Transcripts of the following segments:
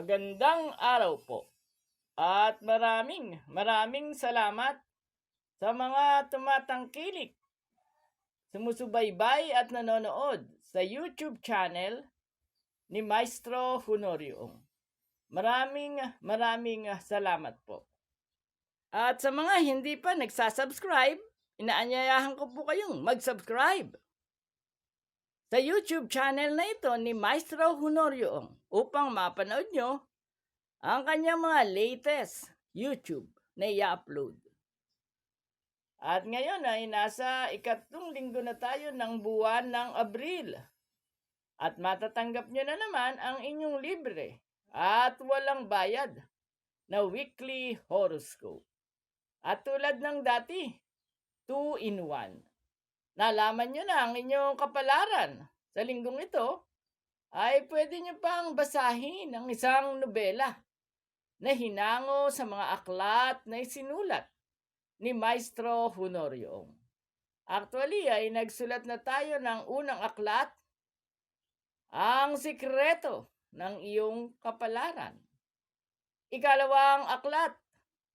Magandang araw po. At maraming maraming salamat sa mga tumatangkilik, sumusubaybay at nanonood sa YouTube channel ni Maestro Honorio. Maraming maraming salamat po. At sa mga hindi pa nagsasubscribe, inaanyayahan ko po kayong mag-subscribe sa YouTube channel na ito ni Maestro Honorio upang mapanood nyo ang kanyang mga latest YouTube na i-upload. At ngayon ay nasa ikatlong linggo na tayo ng buwan ng Abril. At matatanggap nyo na naman ang inyong libre at walang bayad na weekly horoscope. At tulad ng dati, 2 in 1. Nalaman nyo na ang inyong kapalaran sa linggong ito, ay pwede nyo pang basahin ang isang nobela na hinango sa mga aklat na isinulat ni Maestro Honorio. Actually, ay nagsulat na tayo ng unang aklat, ang sikreto ng iyong kapalaran. Ikalawang aklat,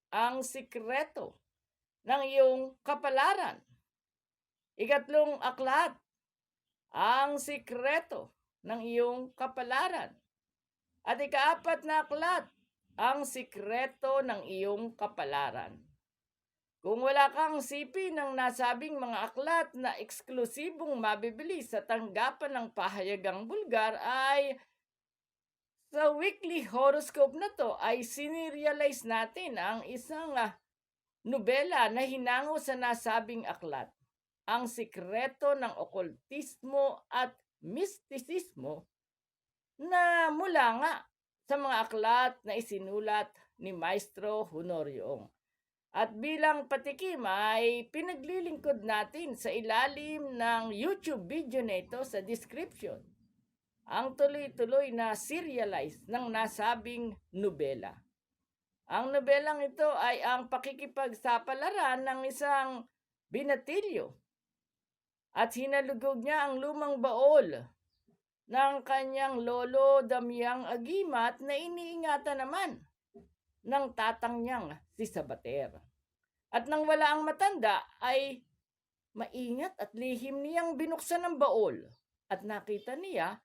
ang sikreto ng iyong kapalaran. Ikatlong aklat, ang sikreto ng iyong kapalaran. At ikaapat na aklat, ang sikreto ng iyong kapalaran. Kung wala kang sipi ng nasabing mga aklat na eksklusibong mabibili sa tanggapan ng pahayagang bulgar ay sa weekly horoscope na to ay sinirealize natin ang isang ah, nobela na hinango sa nasabing aklat. Ang sikreto ng okultismo at mistisismo na mula nga sa mga aklat na isinulat ni Maestro Honorio. At bilang patikim ay pinaglilingkod natin sa ilalim ng YouTube video na ito sa description ang tuloy-tuloy na serialize ng nasabing nobela. Ang nobelang ito ay ang pakikipagsapalaran ng isang binatilyo at hinalugog niya ang lumang baol ng kanyang lolo Damiang Agimat na iniingatan naman ng tatang niyang si Sabater. At nang wala ang matanda ay maingat at lihim niyang binuksan ang baol at nakita niya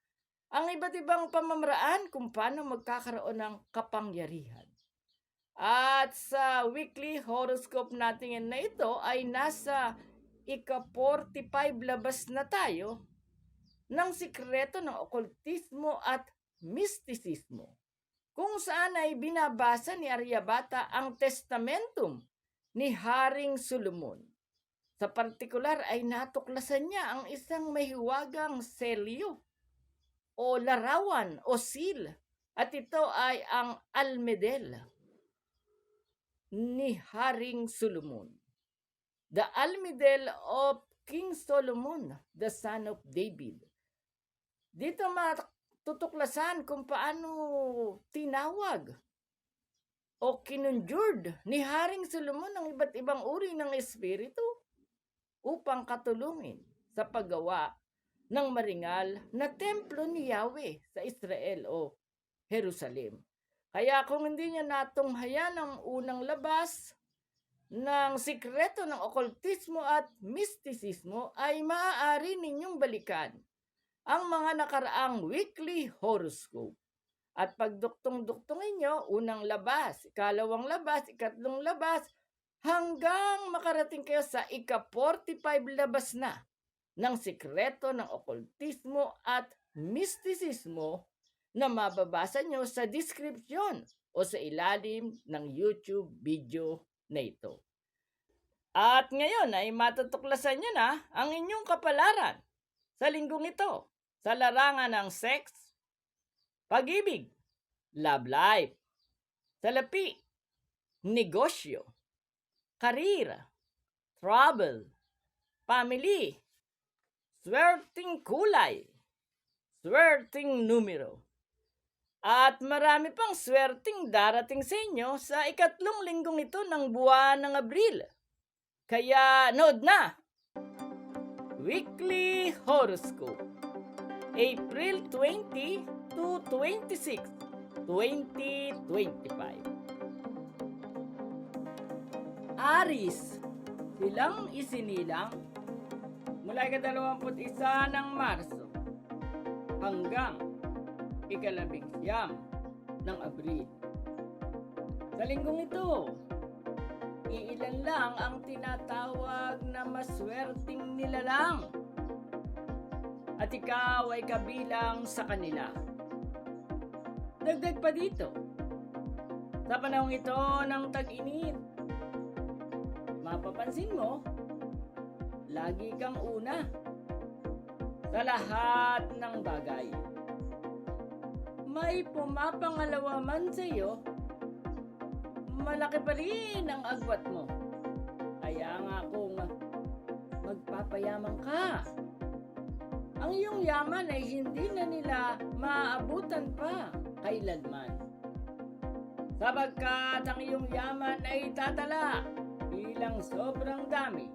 ang iba't ibang pamamaraan kung paano magkakaroon ng kapangyarihan. At sa weekly horoscope natin na ito ay nasa ika-45 labas na tayo ng sikreto ng okultismo at mistisismo kung saan ay binabasa ni Aryabata ang testamentum ni Haring Solomon. Sa partikular ay natuklasan niya ang isang mahiwagang selyo o larawan o seal at ito ay ang almedel ni Haring Solomon. The almedel of King Solomon, the son of David. Dito matutuklasan kung paano tinawag o kinunjured ni Haring Solomon ang iba't ibang uri ng espiritu upang katulungin sa paggawa ng maringal na templo ni Yahweh sa Israel o Jerusalem. Kaya kung hindi niya natunghayan ang unang labas ng sikreto ng okultismo at mistisismo, ay maaari ninyong balikan ang mga nakaraang weekly horoscope. At pagduktong-duktongin nyo, unang labas, ikalawang labas, ikatlong labas, hanggang makarating kayo sa ika-45 labas na ng sikreto ng okultismo at mistisismo na mababasa nyo sa description o sa ilalim ng YouTube video na ito. At ngayon ay matutuklasan nyo na ang inyong kapalaran sa linggong ito sa larangan ng sex, pag-ibig, love life, salapi, negosyo, karir, travel, family, swerting kulay, swerting numero, at marami pang swerting darating sa inyo sa ikatlong linggong ito ng buwan ng Abril. Kaya nood na! Weekly Horoscope April 20 to 26, 2025. Aris, silang isinilang mula ika-21 ng Marso hanggang ikalabing siyam ng Abril. Sa linggong ito, iilan lang ang tinatawag na maswerteng nilalang at ikaw ay kabilang sa kanila. Dagdag pa dito, sa panahong ito ng tag-init, mapapansin mo, lagi kang una sa lahat ng bagay. May pumapangalawa man sa iyo, malaki pa rin ang agwat mo. Kaya nga kung magpapayaman ka, ang iyong yaman ay hindi na nila maaabutan pa kailanman. Sabagkat ang iyong yaman ay tatala bilang sobrang dami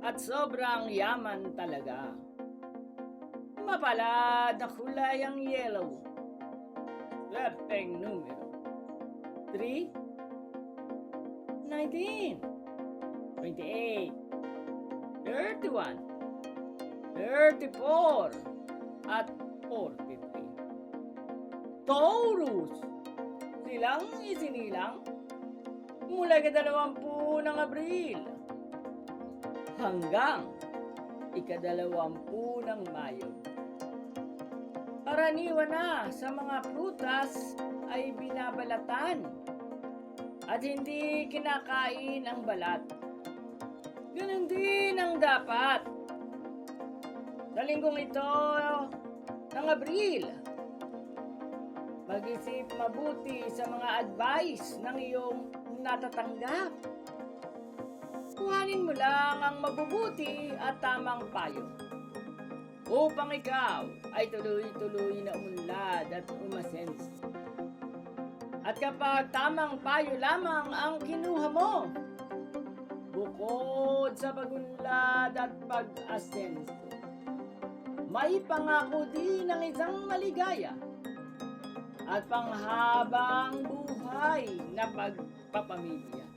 at sobrang yaman talaga. Mapalad na kulay ang yellow. Swerteng numero. 3, 19, 28, 31, 34, at 43. Taurus! Silang isinilang mula kadalawampu ng Abril hanggang ikadalawampu ng Mayo. Karaniwan na sa mga prutas ay binabalatan at hindi kinakain ang balat. Ganon din ang dapat. Sa linggong ito ng Abril, mag-isip mabuti sa mga advice ng iyong natatanggap. Kuhanin mo lang ang mabubuti at tamang payo upang ikaw ay tuloy-tuloy na umunlad at umasens. At kapag tamang payo lamang ang kinuha mo, bukod sa pagunlad at pag-asenso, may pangako din ng isang maligaya at panghabang buhay na pagpapamilya.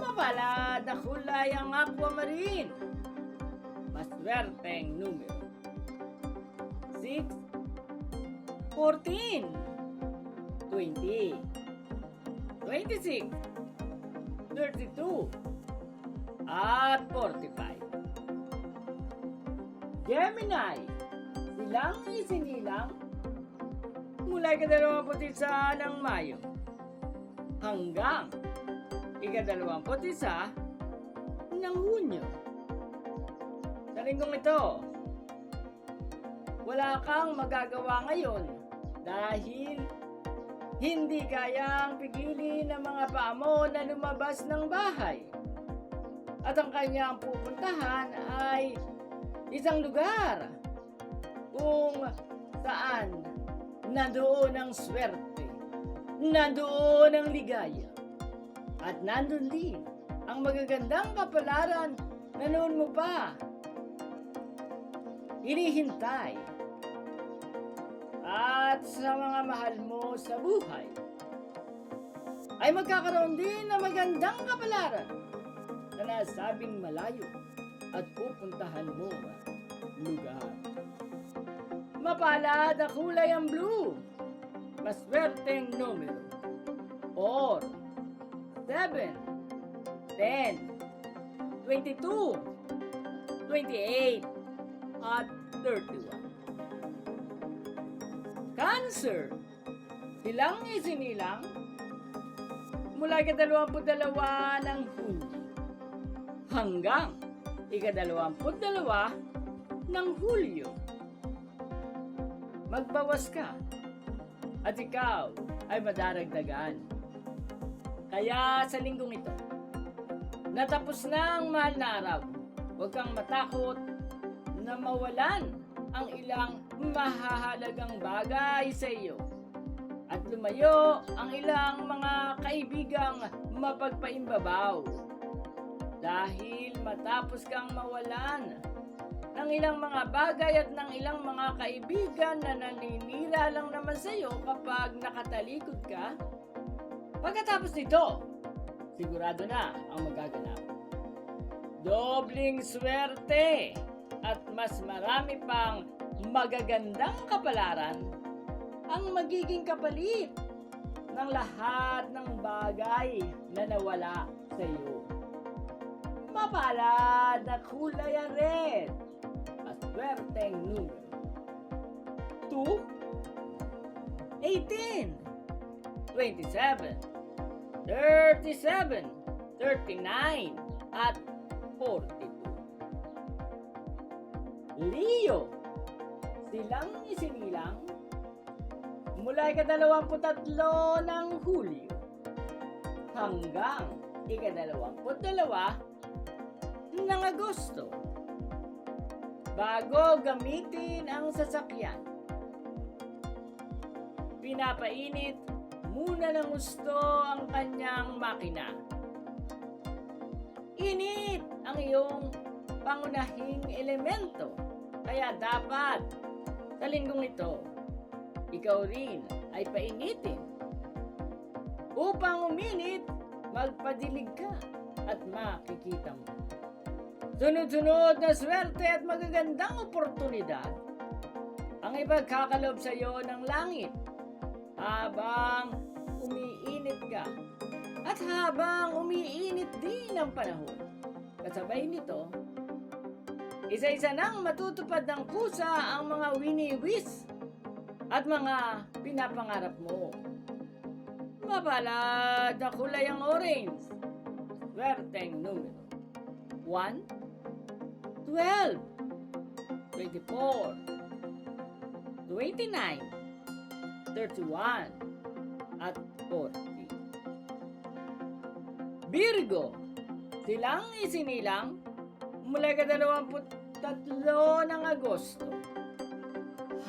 Mapalad na kulay ang aquamarine. Maswerteng numero. 6, 14, 20, 26, 32, at 45. Gemini, silang isinilang mula ikadalawamput isa ng Mayo hanggang ikadalawamput isa ng Hunyo. Linggong ito, wala kang magagawa ngayon dahil hindi kayang pigilin ng mga paamo na lumabas ng bahay. At ang kanyang pupuntahan ay isang lugar kung saan nandoon ang swerte, nandoon ang ligaya, at nandun din ang magagandang kapalaran na noon mo pa hinihintay at sa mga mahal mo sa buhay ay magkakaroon din ng magandang kapalaran na nasabing malayo at pupuntahan mo lugar. Mapalad na kulay ang blue. Maswerteng numero. Or 7, 10, 22, 28, at 31. Cancer. Silang isinilang mula ikadalawamput dalawa ng Hunyo hanggang ikadalawamput dalawa ng Hulyo. Magbawas ka at ikaw ay madaragdagan. Kaya sa linggong ito, natapos na ang mahal na araw. Huwag kang matakot na mawalan ang ilang mahahalagang bagay sa iyo at lumayo ang ilang mga kaibigang mapagpaimbabaw dahil matapos kang mawalan ng ng ilang mga bagay at ng ilang mga kaibigan na naninira lang naman sa iyo kapag nakatalikod ka? Pagkatapos nito, sigurado na ang magaganap. Dobling swerte at mas marami pang magagandang kapalaran ang magiging kapalit ng lahat ng bagay na nawala sa iyo. Mapalad na kulay ang red. Maswerteng numero. 2, 18, 27, 37, 39, at 42. Leo, silang isinilang mula ikadalawamputatlo ng Hulyo hanggang ikadalawamputdalawa ng Agosto bago gamitin ang sasakyan. Pinapainit muna ng gusto ang kanyang makina. Init ang iyong pangunahing elemento. Kaya dapat sa linggong ito, ikaw rin ay painitin. Upang uminit, magpadilig ka at makikita mo. Sunod-sunod na swerte at magagandang oportunidad ang ipagkakalob sa iyo ng langit habang umiinit ka at habang umiinit din ang panahon. Kasabay nito, isa-isa nang matutupad ng kusa ang mga wini-wish at mga pinapangarap mo. Mapalad na kulay ang orange. Swerteng numero. 1, 12, 24, 29, 31, at 40. Virgo, silang isinilang mula ikadalawamput-tatlo ng Agosto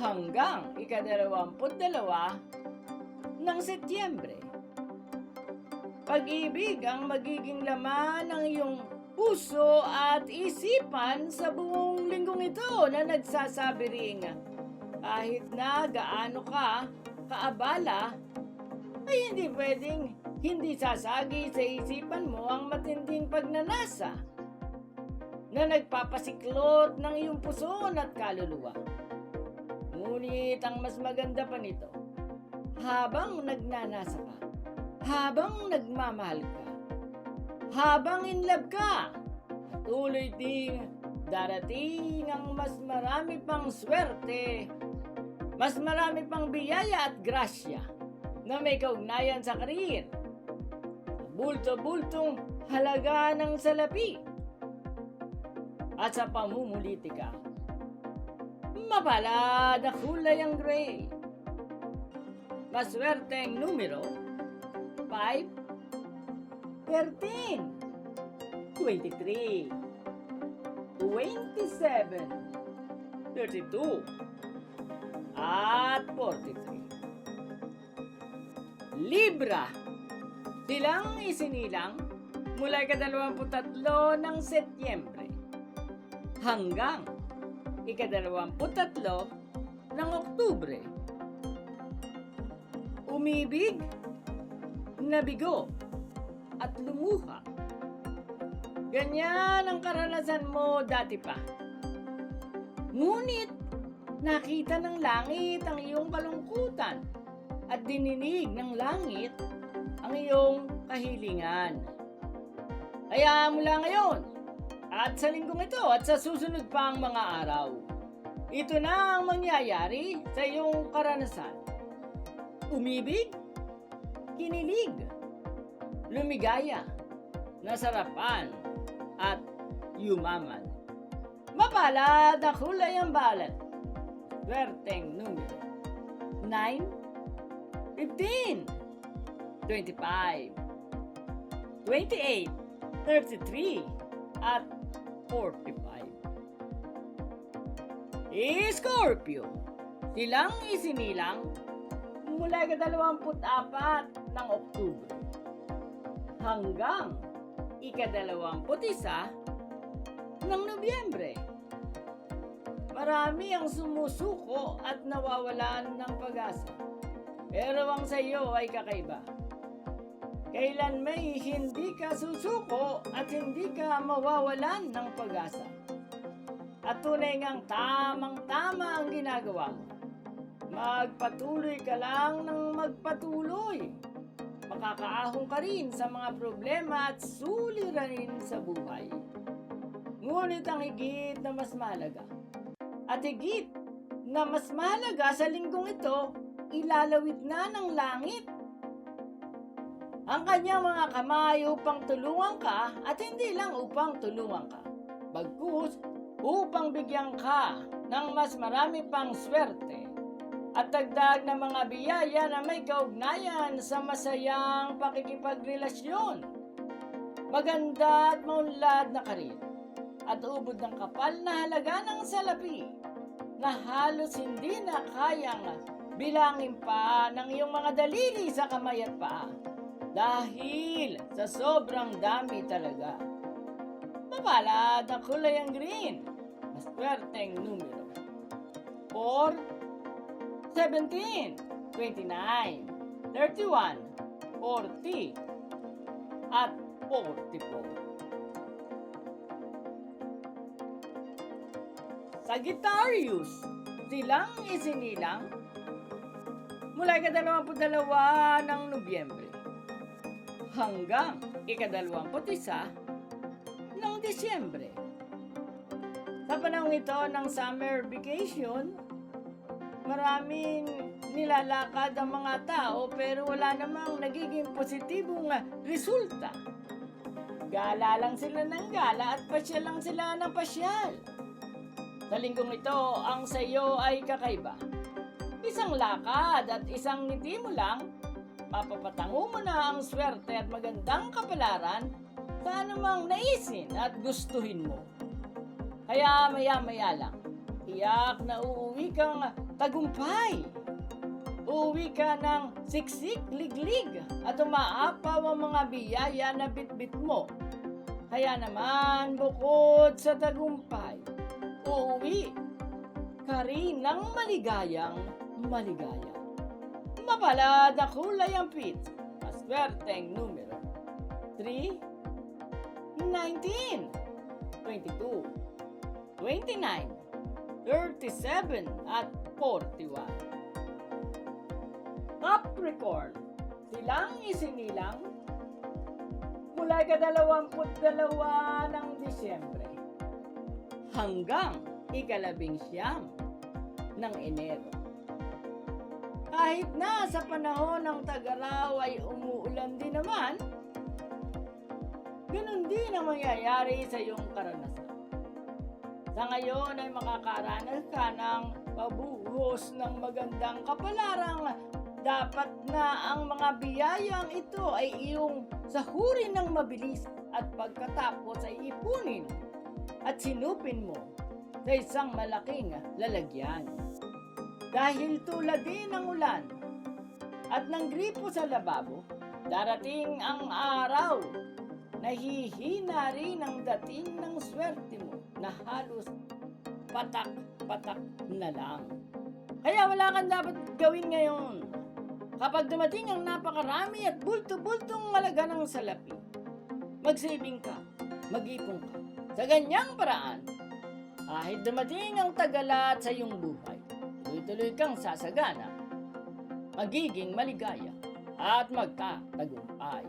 hanggang ikadalawamput-dalawa ng Setyembre. Pag-ibig ang magiging laman ng iyong puso at isipan sa buong linggong ito na nagsasabi ring kahit na gaano ka kaabala ay hindi pwedeng hindi sasagi sa isipan mo ang matinding pagnanasa na nagpapasiklot ng iyong puso at kaluluwa. Ngunit ang mas maganda pa nito, habang nagnanasa ka, habang nagmamahal ka, habang in love ka, tuloy ding darating ang mas marami pang swerte, mas marami pang biyaya at grasya na may kaugnayan sa karir. Bulto-bultong halaga ng salapi at sa pamumulitika. Mapalad na kulay ang gray. Maswerteng numero 5, 13, 23, 27, 32, at 43. Libra, silang isinilang mula ikadalawamput-tatlo ng Setyembre hanggang ikadalawamput-tatlo ng Oktubre. Umibig, nabigo, at lumuha. Ganyan ang karanasan mo dati pa. Ngunit, nakita ng langit ang iyong kalungkutan at dininig ng langit ang iyong kahilingan. Kaya mula ngayon, at sa linggong ito at sa susunod pang mga araw, ito na ang mangyayari sa iyong karanasan. Umibig, kinilig, lumigaya, nasarapan, at yumaman. Mapalad na kulay ang balat. Swerteng numero. 9, 15, 25, 28, 33, at 45. Scorpio, silang isinilang mula ikadalawamput-apat ng Oktubre hanggang ikadalawamput-isa ng Nobyembre. marami ang sumusuko at nawawalan ng pag-asa. Pero ang sa iyo ay kakaiba. Kailan may hindi ka susuko at hindi ka mawawalan ng pag-asa. At tunay ngang tamang-tama ang ginagawa. Magpatuloy ka lang ng magpatuloy. Makakaahon ka rin sa mga problema at suliranin sa buhay. Ngunit ang higit na mas mahalaga. At higit na mas mahalaga sa linggong ito, ilalawit na ng langit ang kanyang mga kamay upang tulungan ka at hindi lang upang tulungan ka. Bagkus, upang bigyan ka ng mas marami pang swerte at dagdag na mga biyaya na may kaugnayan sa masayang pakikipagrelasyon. Maganda at maunlad na karir at ubod ng kapal na halaga ng salapi na halos hindi na kayang bilangin pa ng iyong mga daliri sa kamay at paa dahil sa sobrang dami talaga. Mapalad ang kulay ang green. Maswerteng numero. 4, 17, 29, 31, 40, at 44. Sagittarius, silang isinilang mula ikadalawamput-dalawa ng Nobyembre hanggang ikadalawamput-isa ng Disyembre. Sa panahon ito ng summer vacation, maraming nilalakad ang mga tao pero wala namang nagiging positibong resulta. Gala lang sila ng gala at pasyal lang sila ng pasyal. Sa linggong ito, ang sa iyo ay kakaiba. Isang lakad at isang ngiti mo lang mapapatango mo na ang swerte at magandang kapalaran sa anumang naisin at gustuhin mo. Kaya maya-maya lang, tiyak na uuwi kang tagumpay. Uuwi ka ng siksik, liglig at umaapaw ang mga biyaya na bitbit mo. Kaya naman, bukod sa tagumpay, uuwi ka rin ng maligayang maligaya. Mapalad na kulay ang pit. Maswerteng numero. 3, 19, 22, 29, 37, at 41. Capricorn, silang isinilang mula ikadalawamput dalawa ng Disyembre hanggang ikalabing siyam ng Enero. Kahit na sa panahon ng tag-araw ay umuulan din naman, ganun din ang mangyayari sa iyong karanasan. Sa ngayon ay makakaranas ka ng pabuhos ng magandang kapalarang dapat na ang mga biyayang ito ay iyong sahurin ng mabilis at pagkatapos ay ipunin at sinupin mo sa isang malaking lalagyan. Dahil tulad din ng ulan at ng gripo sa lababo, darating ang araw na hihina rin ang dating ng swerte mo na halos patak-patak na lang. Kaya wala kang dapat gawin ngayon. Kapag dumating ang napakarami at bulto-bultong malaga ng salapi, mag-saving ka, mag-ipon ka. Sa ganyang paraan, kahit dumating ang tagalat sa iyong buhay, tuloy-tuloy kang sasagana, magiging maligaya at magkatagumpay.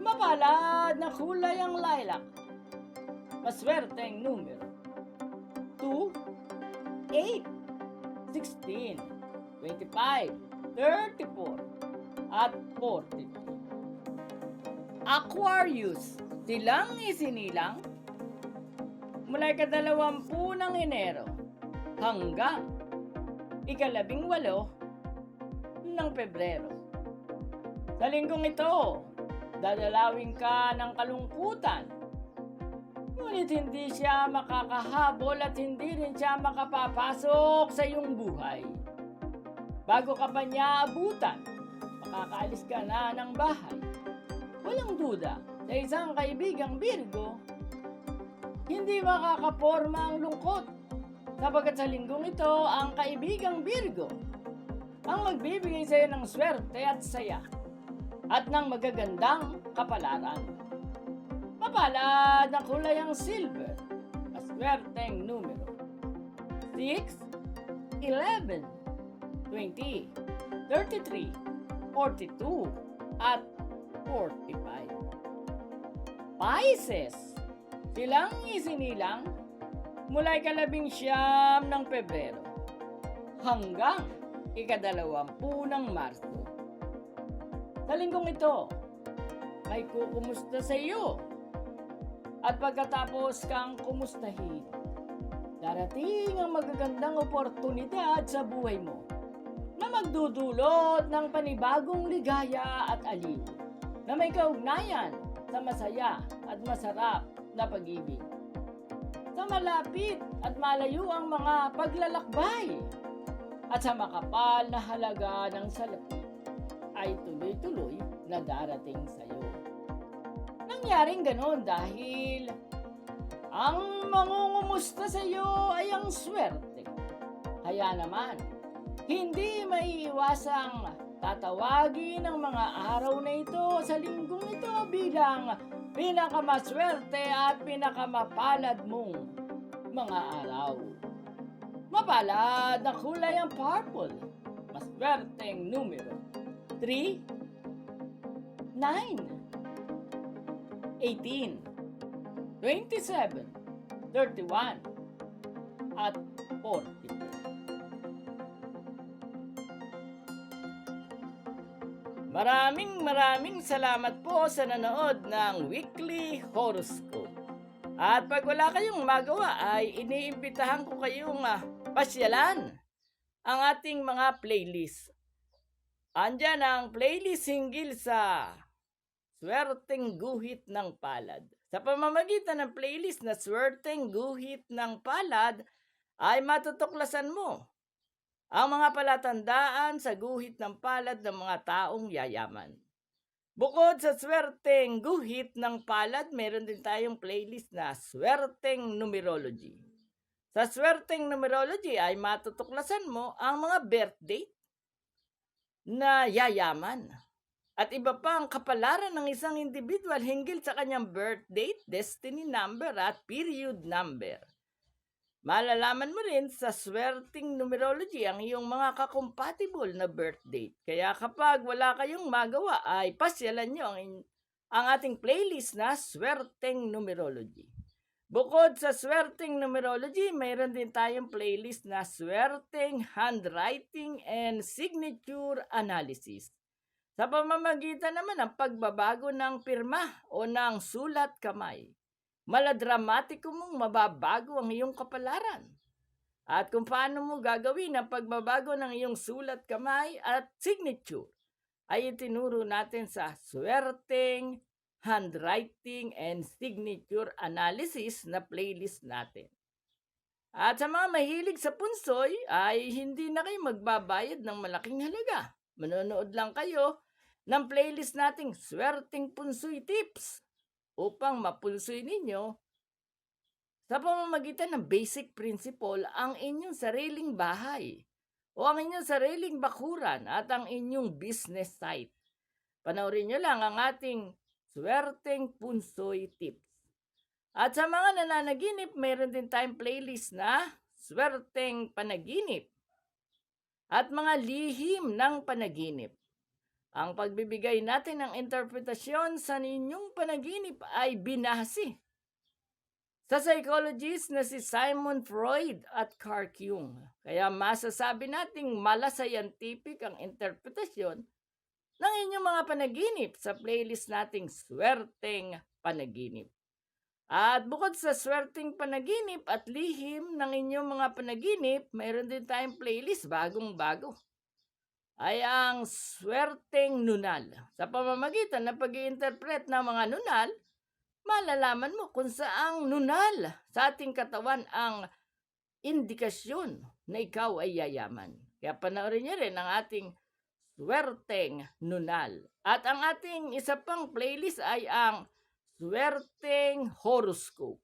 Mapalad na kulay ang lilac. Maswerteng numero. 2, 8, 16, 25, 34, at 42. Aquarius, silang isinilang mula ikadalawampu ng Enero hanggang ikalabing walo ng Pebrero. Sa linggong ito, dadalawin ka ng kalungkutan. Ngunit hindi siya makakahabol at hindi rin siya makapapasok sa iyong buhay. Bago ka pa niya abutan, makakaalis ka na ng bahay. Walang duda, sa isang kaibigang Virgo, hindi makakaporma ang lungkot. Sapagat sa linggong ito, ang kaibigang Virgo ang magbibigay sa iyo ng swerte at saya at ng magagandang kapalaran. Mapalad na kulay ang silver, maswerteng numero. 6, 11, 20, 33, 42, at 45. Pisces, silang isinilang mula ikalabing siyam ng Pebrero hanggang ikadalawampu ng Marso. Sa linggong ito, may kukumusta sa iyo. At pagkatapos kang kumustahin, darating ang magagandang oportunidad sa buhay mo na magdudulot ng panibagong ligaya at aliw na may kaugnayan sa masaya at masarap na pag-ibig. Sa malapit at malayo ang mga paglalakbay at sa makapal na halaga ng salapi ay tuloy-tuloy na darating sa iyo. Nangyaring ganon dahil ang mangungumusta sa iyo ay ang swerte. Kaya naman, hindi maiiwasang tatawagin ang mga araw na ito sa linggong ito bilang pinakamaswerte at pinakamapalad mong mga araw. Mapalad na kulay ang purple. Maswerteng numero. 3, 9, 18, 27, 31, at 42. Maraming maraming salamat po sa nanood ng Weekly Horoscope. At pag wala kayong magawa ay iniimbitahan ko kayong ah, pasyalan ang ating mga playlist. Andyan ang playlist hinggil sa Swerteng Guhit ng Palad. Sa pamamagitan ng playlist na Swerteng Guhit ng Palad ay matutuklasan mo ang mga palatandaan sa guhit ng palad ng mga taong yayaman. Bukod sa swerteng guhit ng palad, meron din tayong playlist na swerteng numerology. Sa swerteng numerology ay matutuklasan mo ang mga birth date na yayaman at iba pa ang kapalaran ng isang individual hinggil sa kanyang birth date, destiny number at period number. Malalaman mo rin sa swerting numerology ang iyong mga kakompatible na birth date. Kaya kapag wala kayong magawa ay pasyalan nyo ang, in- ang ating playlist na swerteng numerology. Bukod sa swerteng numerology, mayroon din tayong playlist na swerteng handwriting and signature analysis. Sa pamamagitan naman ng pagbabago ng pirma o ng sulat kamay maladramatiko mong mababago ang iyong kapalaran. At kung paano mo gagawin ang pagbabago ng iyong sulat kamay at signature ay itinuro natin sa swerteng handwriting and signature analysis na playlist natin. At sa mga mahilig sa punsoy ay hindi na kayo magbabayad ng malaking halaga. Manonood lang kayo ng playlist nating Swerteng Punsoy Tips upang mapunsoy ninyo sa pamamagitan ng basic principle ang inyong sariling bahay o ang inyong sariling bakuran at ang inyong business site. Panoorin nyo lang ang ating swerteng punsoy tips. At sa mga nananaginip, mayroon din tayong playlist na swerteng panaginip at mga lihim ng panaginip. Ang pagbibigay natin ng interpretasyon sa ninyong panaginip ay binasi sa psychologist na si Simon Freud at Carl Jung. Kaya masasabi nating malascientific ang interpretasyon ng inyong mga panaginip sa playlist nating Swerteng Panaginip. At bukod sa swerteng panaginip at lihim ng inyong mga panaginip, mayroon din tayong playlist bagong-bago ay ang swerteng nunal. Sa pamamagitan ng pag interpret ng mga nunal, malalaman mo kung saang nunal sa ating katawan ang indikasyon na ikaw ay yayaman. Kaya panoorin niyo rin ang ating swerteng nunal. At ang ating isa pang playlist ay ang swerteng horoscope.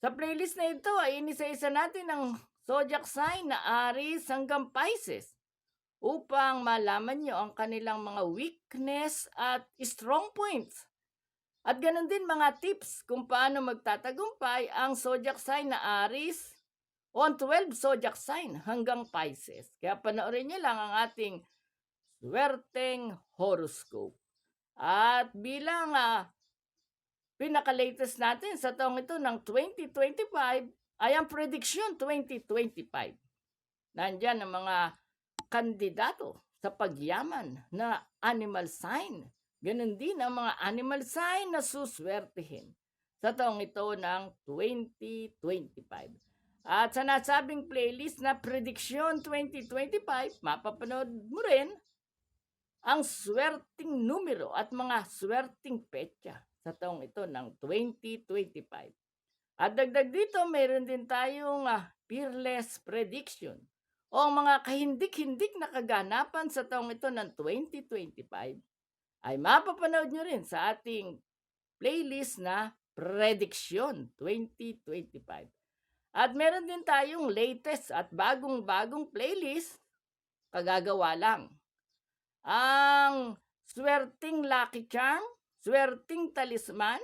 Sa playlist na ito ay inisa-isa natin ang zodiac sign na Aries hanggang Pisces upang malaman nyo ang kanilang mga weakness at strong points. At ganun din mga tips kung paano magtatagumpay ang zodiac sign na Aries o ang 12 zodiac sign hanggang Pisces. Kaya panoorin nyo lang ang ating swerteng horoscope. At bilang ah, pinaka-latest natin sa taong ito ng 2025 ay ang prediction 2025. Nandyan ang mga kandidato sa pagyaman na animal sign. Ganon din ang mga animal sign na suswertihin sa taong ito ng 2025. At sa nasabing playlist na Prediction 2025, mapapanood mo rin ang swerting numero at mga swerting petsa sa taong ito ng 2025. At dagdag dito, mayroon din tayong ah, peerless prediction o ang mga kahindik-hindik na kaganapan sa taong ito ng 2025 ay mapapanood nyo rin sa ating playlist na Prediction 2025. At meron din tayong latest at bagong-bagong playlist, kagagawa lang. Ang swerting lucky charm, swerting talisman,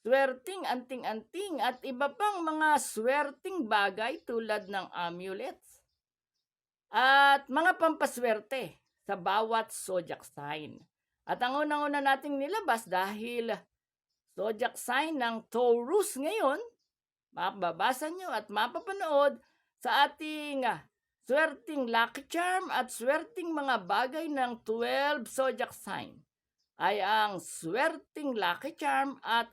swerting anting-anting at iba pang mga swerting bagay tulad ng amulets. At mga pampaswerte sa bawat zodiac sign. At ang unang-una nating nilabas dahil zodiac sign ng Taurus ngayon, mababasa nyo at mapapanood sa ating swerting lucky charm at swerting mga bagay ng 12 zodiac sign ay ang swerting lucky charm at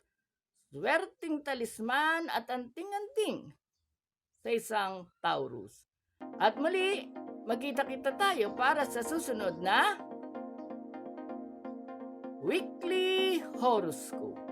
swerting talisman at anting-anting sa isang Taurus. At muli, magkita-kita tayo para sa susunod na Weekly Horoscope.